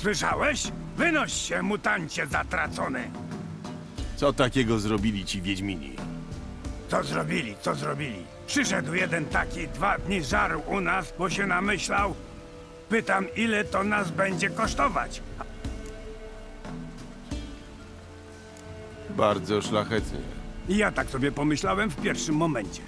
Słyszałeś? Wynoś się, mutancie zatracony! Co takiego zrobili ci Wiedźmini? Co zrobili, co zrobili? Przyszedł jeden taki, dwa dni żarł u nas, bo się namyślał. Pytam, ile to nas będzie kosztować? Bardzo szlachetnie. I ja tak sobie pomyślałem w pierwszym momencie.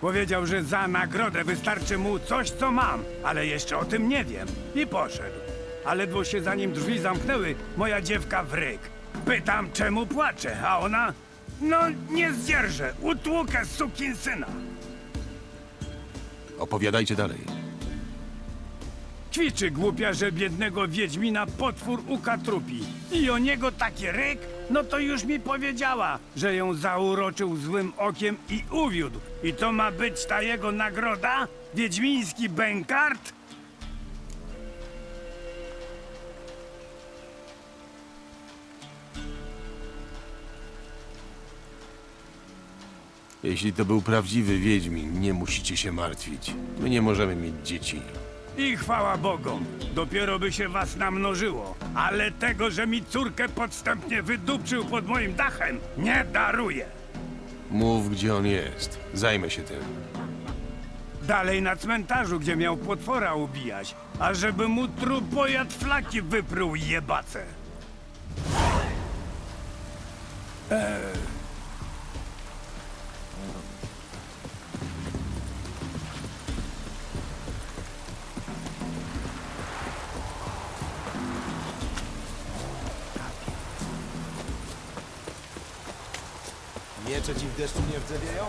Powiedział, że za nagrodę wystarczy mu coś, co mam, ale jeszcze o tym nie wiem. I poszedł. A ledwo się za nim drzwi zamknęły, moja dziewka w ryk. Pytam, czemu płacze, a ona... No, nie zdzierżę, utłukę sukinsyna. Opowiadajcie dalej. Ćwiczy głupia, że biednego Wiedźmina potwór ukatrupi. I o niego taki ryk, no to już mi powiedziała, że ją zauroczył złym okiem i uwiódł. I to ma być ta jego nagroda? Wiedźmiński bękart? Jeśli to był prawdziwy Wiedźmin, nie musicie się martwić. My nie możemy mieć dzieci. I chwała Bogom, dopiero by się was namnożyło. Ale tego, że mi córkę podstępnie wydupczył pod moim dachem, nie daruję. Mów, gdzie on jest. Zajmę się tym. Dalej na cmentarzu, gdzie miał potwora ubijać, a żeby mu trupojad flaki wypruł jebace. Miecze ci w deszczu nie wdzewieją?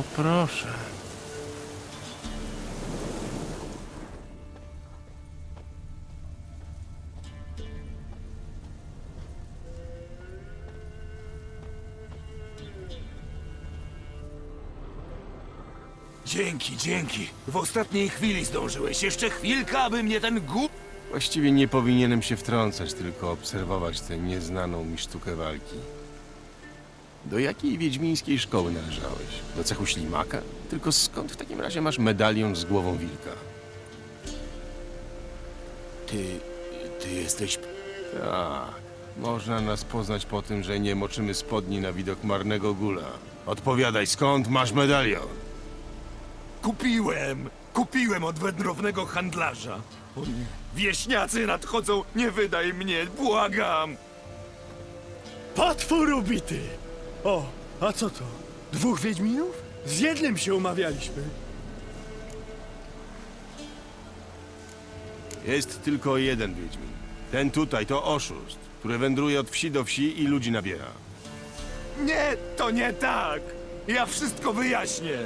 No proszę. Dzięki, dzięki. W ostatniej chwili zdążyłeś. Jeszcze chwilka, aby mnie ten głup... Właściwie nie powinienem się wtrącać, tylko obserwować tę nieznaną mi sztukę walki. Do jakiej wiedźmińskiej szkoły należałeś? Do cechu ślimaka? Tylko skąd w takim razie masz medalion z głową wilka? Ty... ty jesteś... Tak, można nas poznać po tym, że nie moczymy spodni na widok marnego gula. Odpowiadaj, skąd masz medalion? Kupiłem! Kupiłem od wędrownego handlarza. O nie. Wieśniacy nadchodzą, nie wydaj mnie, błagam! Potwór ubity! O, a co to? Dwóch Wiedźminów? Z jednym się umawialiśmy. Jest tylko jeden wiedźmin. Ten tutaj to oszust, który wędruje od wsi do wsi i ludzi nabiera. Nie, to nie tak! Ja wszystko wyjaśnię!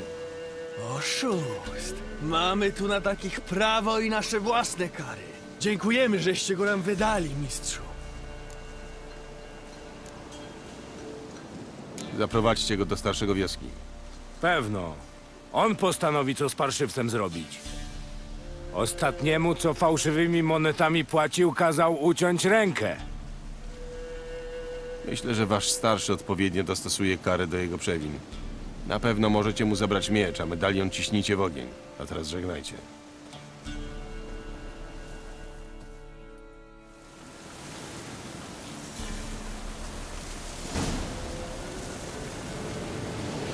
Oszust! Mamy tu na takich prawo i nasze własne kary. Dziękujemy, żeście go nam wydali, mistrzu. Zaprowadźcie go do starszego wioski. Pewno. On postanowi, co z parszywcem zrobić. Ostatniemu, co fałszywymi monetami płacił, kazał uciąć rękę. Myślę, że wasz starszy odpowiednio dostosuje karę do jego przewin. Na pewno możecie mu zabrać miecz, a medalion ciśnijcie w ogień. A teraz żegnajcie.